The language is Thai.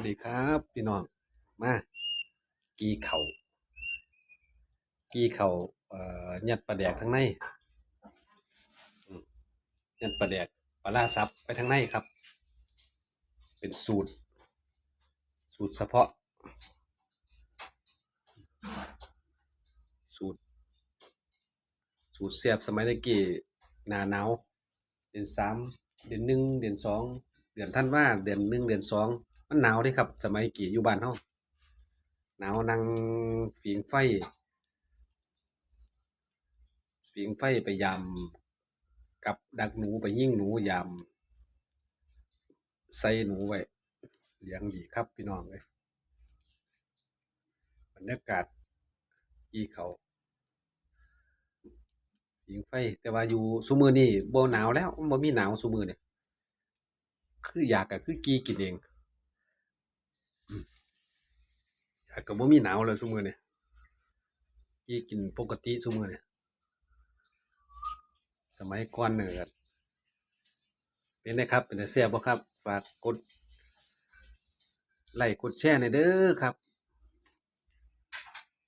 วัสดีครับพี่น้องมากีเข่ากีเข่าเอ่อยัดปลาแดกทั้งในยัดปลาแดกปลาล่าซับไปทั้งในครับ เป็นสูตร สูตรเฉพาะ สูตร สูตรเสียบสมัยตะกี้หนาหนาวเดือนสามเดือนหนึ่งเดือนสองเดือนท่านว่าเดือนหนึ่งเดือนสอง มันหนาวด้ครับ สมัยกี่อยู่บ้านเฮาหนาวนั่งฝีงไฟฝีงไฟไปยามกับดักหนูไปยิ่งหนูยามใส่หนูไว้เลี้ยงดีครับพี่น้องเลยบรรยากาศกี่เขาผิงไฟ แต่ว่าอยู่ซุมือนี้บ่หนาวแล้วบ่มีหนาวซุมือเนี่ยคืออยากก็คือกีกินเองอืม ก็บ่มีหนาวแล้วซุมื้อเนี่ยกีกินปกติซุมื้อเนี่ยสมัยก่อนเนี่ยเป็นไงครับเป็นตาแซ่บบ่ครับฝากกดไลค์กดแชร์หน่อยเด้อครับ